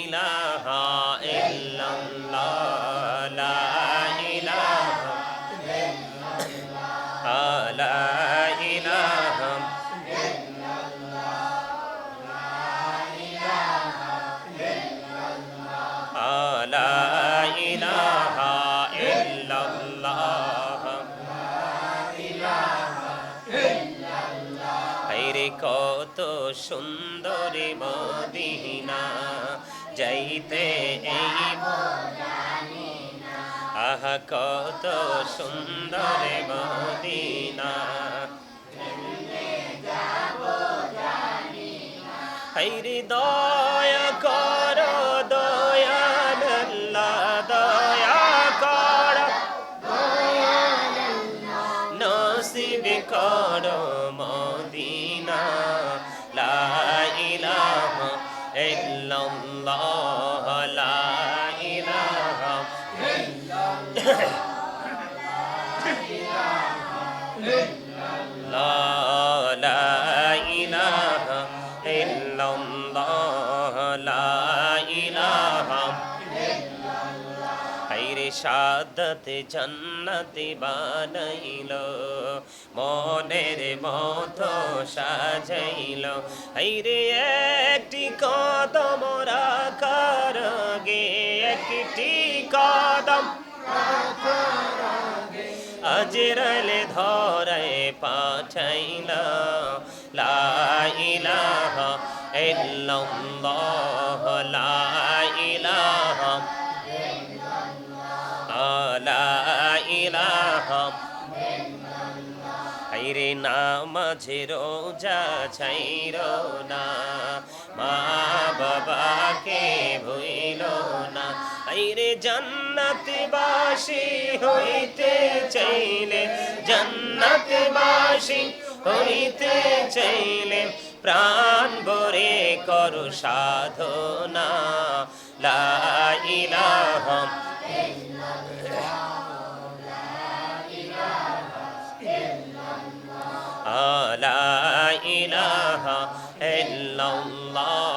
ইলাহা ইল্লাল্লাহ সুন্দরী মদিনা। যাইতে এই আহ কত সুন্দর মদিনা। হাইরে illallah la ilaha illallah la ilaha illallah la ilaha হাইরে সাদত জন্নতি বানাইল মনের মতো সাজাইল হাইরে কদম রাখার গে একটি কদম আজরালে ধরে পাঠাইল লা ইলাহা ইল্লাল্লাহ লা ইলাহা লা ইলাহা হাইরে নামাজে রোজা ছাইর না না হাইরে জান্নাতবাসী হইতে চাইলে জান্নাতবাসী হইতে চাইলে প্রাণ ভরে করো সাধনা লা ইলাহা لا إله إلا الله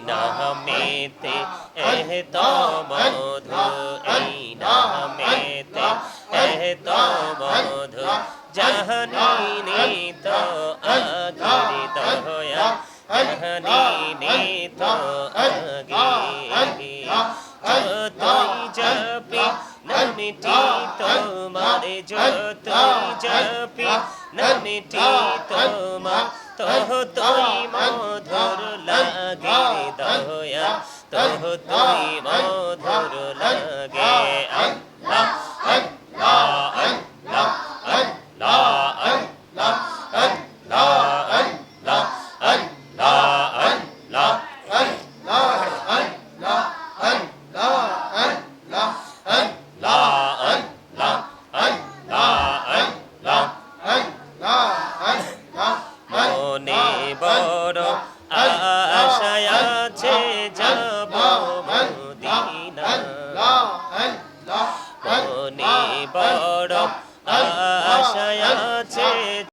নামেতে এহ তো মধু এই নামেতে এহ তো মধু জাহানি তো আগিরি তোমার যতই জপি নামটি তোমার তহ তুই মধুর লাগে দয়া তহ তুই মধুর লাগে যাব মদিনা। মনে বড়